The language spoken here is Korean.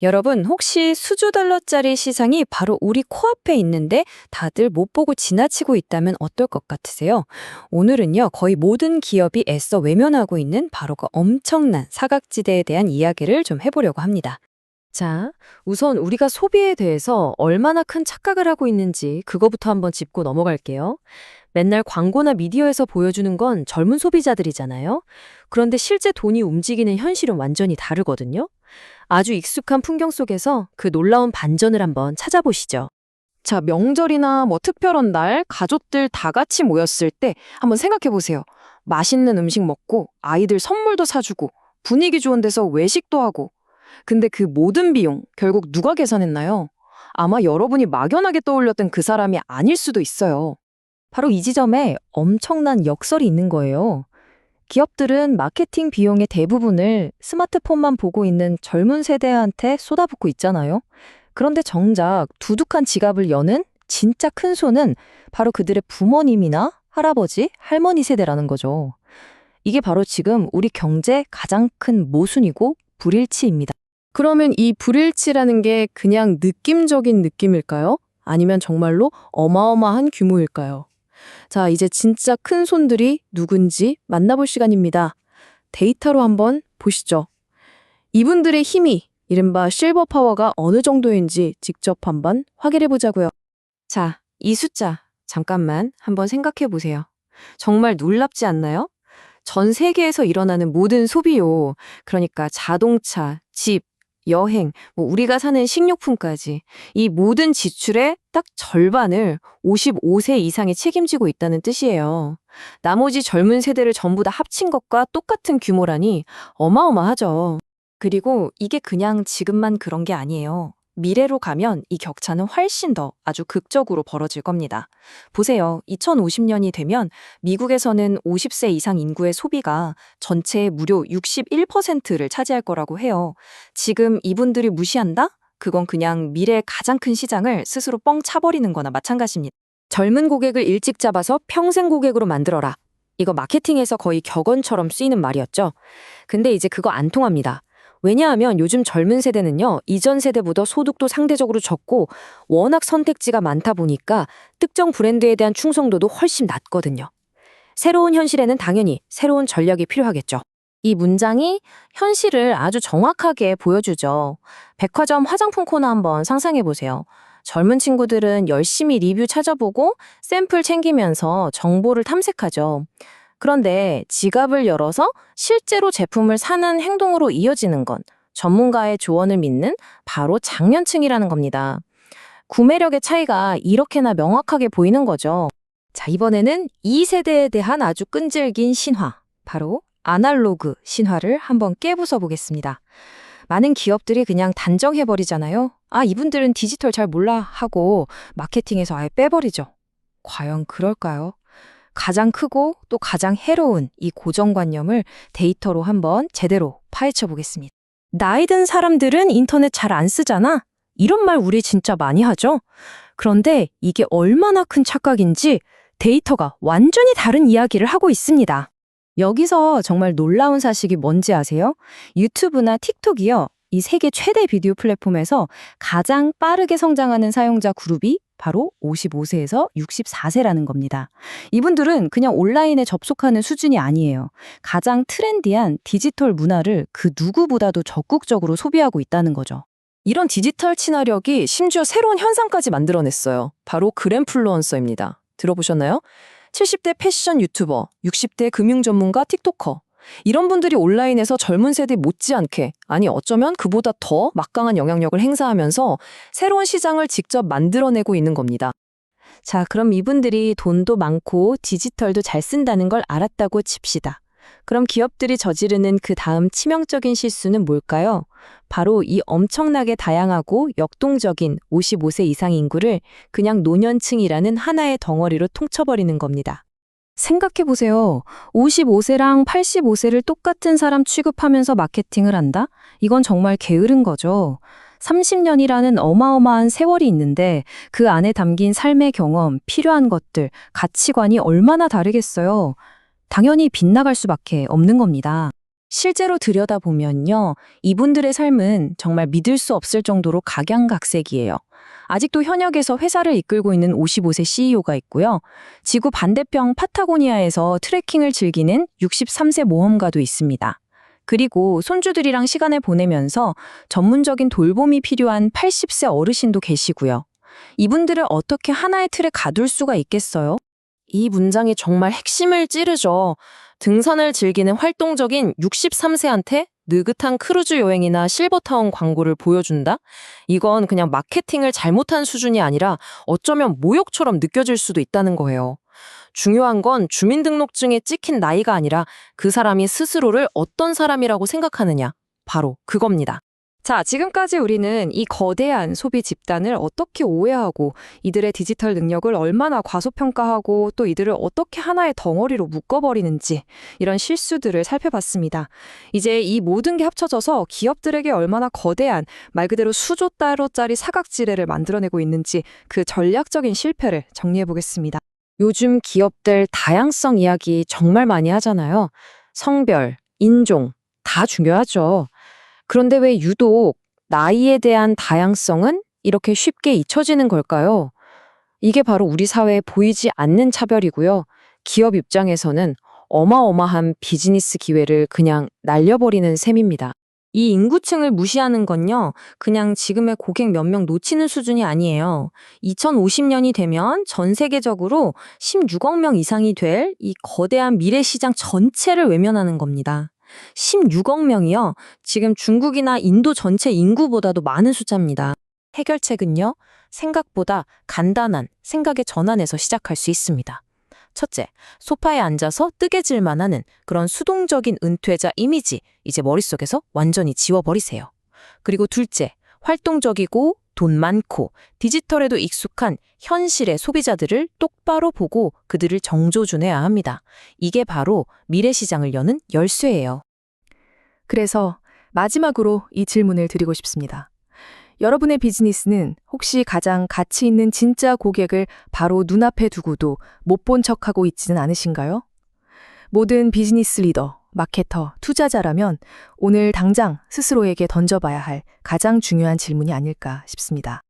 여러분, 혹시 수조 달러짜리 시장이 바로 우리 코앞에 있는데 다들 못 보고 지나치고 있다면 어떨 것 같으세요? 오늘은요, 거의 모든 기업이 애써 외면하고 있는 바로 그 엄청난 사각지대에 대한 이야기를 좀 해보려고 합니다. 자, 우선 우리가 소비에 대해서 얼마나 큰 착각을 하고 있는지 그거부터 한번 짚고 넘어갈게요. 맨날 광고나 미디어에서 보여주는 건 젊은 소비자들이잖아요. 그런데 실제 돈이 움직이는 현실은 완전히 다르거든요. 아주 익숙한 풍경 속에서 그 놀라운 반전을 한번 찾아보시죠. 자, 명절이나 뭐 특별한 날 가족들 다 같이 모였을 때 한번 생각해 보세요. 맛있는 음식 먹고 아이들 선물도 사주고 분위기 좋은 데서 외식도 하고. 근데 그 모든 비용 결국 누가 계산했나요? 아마 여러분이 막연하게 떠올렸던 그 사람이 아닐 수도 있어요. 바로 이 지점에 엄청난 역설이 있는 거예요. 기업들은 마케팅 비용의 대부분을 스마트폰만 보고 있는 젊은 세대한테 쏟아붓고 있잖아요. 그런데 정작 두둑한 지갑을 여는 진짜 큰 손은 바로 그들의 부모님이나 할아버지, 할머니 세대라는 거죠. 이게 바로 지금 우리 경제 가장 큰 모순이고 불일치입니다. 그러면 이 불일치라는 게 그냥 느낌적인 느낌일까요? 아니면 정말로 어마어마한 규모일까요? 자, 이제 진짜 큰 손들이 누군지 만나볼 시간입니다. 데이터로 한번 보시죠. 이분들의 힘이 이른바 실버 파워가 어느 정도인지 직접 한번 확인해 보자고요. 자, 이 숫자 잠깐만 한번 생각해 보세요. 정말 놀랍지 않나요? 전 세계에서 일어나는 모든 소비요. 그러니까 자동차, 집, 여행, 뭐 우리가 사는 식료품까지 이 모든 지출의 딱 절반을 55세 이상이 책임지고 있다는 뜻이에요. 나머지 젊은 세대를 전부 다 합친 것과 똑같은 규모라니 어마어마하죠. 그리고 이게 그냥 지금만 그런 게 아니에요. 미래로 가면 이 격차는 훨씬 더 아주 극적으로 벌어질 겁니다. 보세요. 2050년이 되면 미국에서는 50세 이상 인구의 소비가 전체의 무려 61%를 차지할 거라고 해요. 지금 이분들이 무시한다? 그건 그냥 미래의 가장 큰 시장을 스스로 뻥 차버리는 거나 마찬가지입니다. 젊은 고객을 일찍 잡아서 평생 고객으로 만들어라. 이거 마케팅에서 거의 격언처럼 쓰이는 말이었죠. 근데 이제 그거 안 통합니다. 왜냐하면 요즘 젊은 세대는요, 이전 세대보다 소득도 상대적으로 적고 워낙 선택지가 많다 보니까 특정 브랜드에 대한 충성도도 훨씬 낮거든요. 새로운 현실에는 당연히 새로운 전략이 필요하겠죠. 이 문장이 현실을 아주 정확하게 보여주죠. 백화점 화장품 코너 한번 상상해 보세요. 젊은 친구들은 열심히 리뷰 찾아보고 샘플 챙기면서 정보를 탐색하죠. 그런데 지갑을 열어서 실제로 제품을 사는 행동으로 이어지는 건 전문가의 조언을 믿는 바로 장년층이라는 겁니다. 구매력의 차이가 이렇게나 명확하게 보이는 거죠. 자, 이번에는 이 세대에 대한 아주 끈질긴 신화, 바로 아날로그 신화를 한번 깨부숴 보겠습니다. 많은 기업들이 그냥 단정해버리잖아요. 아, 이분들은 디지털 잘 몰라 하고 마케팅에서 아예 빼버리죠. 과연 그럴까요? 가장 크고 또 가장 해로운 이 고정관념을 데이터로 한번 제대로 파헤쳐 보겠습니다. 나이 든 사람들은 인터넷 잘 안 쓰잖아? 이런 말 우리 진짜 많이 하죠? 그런데 이게 얼마나 큰 착각인지 데이터가 완전히 다른 이야기를 하고 있습니다. 여기서 정말 놀라운 사실이 뭔지 아세요? 유튜브나 틱톡이요. 이 세계 최대 비디오 플랫폼에서 가장 빠르게 성장하는 사용자 그룹이 바로 55세에서 64세라는 겁니다. 이분들은 그냥 온라인에 접속하는 수준이 아니에요. 가장 트렌디한 디지털 문화를 그 누구보다도 적극적으로 소비하고 있다는 거죠. 이런 디지털 친화력이 심지어 새로운 현상까지 만들어냈어요. 바로 그램플루언서입니다. 들어보셨나요? 70대 패션 유튜버, 60대 금융 전문가 틱토커. 이런 분들이 온라인에서 젊은 세대 못지않게, 아니 어쩌면 그보다 더 막강한 영향력을 행사하면서 새로운 시장을 직접 만들어내고 있는 겁니다. 자, 그럼 이분들이 돈도 많고 디지털도 잘 쓴다는 걸 알았다고 칩시다. 그럼 기업들이 저지르는 그 다음 치명적인 실수는 뭘까요? 바로 이 엄청나게 다양하고 역동적인 55세 이상 인구를 그냥 노년층이라는 하나의 덩어리로 통쳐버리는 겁니다. 생각해보세요. 55세랑 85세를 똑같은 사람 취급하면서 마케팅을 한다? 이건 정말 게으른 거죠. 30년이라는 어마어마한 세월이 있는데 그 안에 담긴 삶의 경험, 필요한 것들, 가치관이 얼마나 다르겠어요. 당연히 빗나갈 수밖에 없는 겁니다. 실제로 들여다보면요. 이분들의 삶은 정말 믿을 수 없을 정도로 각양각색이에요. 아직도 현역에서 회사를 이끌고 있는 55세 CEO가 있고요. 지구 반대편 파타고니아에서 트레킹을 즐기는 63세 모험가도 있습니다. 그리고 손주들이랑 시간을 보내면서 전문적인 돌봄이 필요한 80세 어르신도 계시고요. 이분들을 어떻게 하나의 틀에 가둘 수가 있겠어요? 이 문장이 정말 핵심을 찌르죠. 등산을 즐기는 활동적인 63세한테 느긋한 크루즈 여행이나 실버타운 광고를 보여준다? 이건 그냥 마케팅을 잘못한 수준이 아니라 어쩌면 모욕처럼 느껴질 수도 있다는 거예요. 중요한 건 주민등록증에 찍힌 나이가 아니라 그 사람이 스스로를 어떤 사람이라고 생각하느냐. 바로 그겁니다. 자, 지금까지 우리는 이 거대한 소비 집단을 어떻게 오해하고 이들의 디지털 능력을 얼마나 과소평가하고 또 이들을 어떻게 하나의 덩어리로 묶어버리는지 이런 실수들을 살펴봤습니다. 이제 이 모든 게 합쳐져서 기업들에게 얼마나 거대한 말 그대로 수조 달러짜리 사각지대를 만들어내고 있는지 그 전략적인 실패를 정리해 보겠습니다. 요즘 기업들 다양성 이야기 정말 많이 하잖아요. 성별, 인종 다 중요하죠. 그런데 왜 유독 나이에 대한 다양성은 이렇게 쉽게 잊혀지는 걸까요? 이게 바로 우리 사회에 보이지 않는 차별이고요. 기업 입장에서는 어마어마한 비즈니스 기회를 그냥 날려버리는 셈입니다. 이 인구층을 무시하는 건요, 그냥 지금의 고객 몇 명 놓치는 수준이 아니에요. 2050년이 되면 전 세계적으로 16억 명 이상이 될 이 거대한 미래 시장 전체를 외면하는 겁니다. 16억 명이요. 지금 중국이나 인도 전체 인구보다도 많은 숫자입니다. 해결책은요, 생각보다 간단한 생각의 전환에서 시작할 수 있습니다. 첫째, 소파에 앉아서 뜨개질만 하는 그런 수동적인 은퇴자 이미지 이제 머릿속에서 완전히 지워버리세요. 그리고 둘째, 활동적이고 돈 많고 디지털에도 익숙한 현실의 소비자들을 똑바로 보고 그들을 정조준해야 합니다. 이게 바로 미래 시장을 여는 열쇠예요. 그래서 마지막으로 이 질문을 드리고 싶습니다. 여러분의 비즈니스는 혹시 가장 가치 있는 진짜 고객을 바로 눈앞에 두고도 못 본 척하고 있지는 않으신가요? 모든 비즈니스 리더, 마케터, 투자자라면 오늘 당장 스스로에게 던져봐야 할 가장 중요한 질문이 아닐까 싶습니다.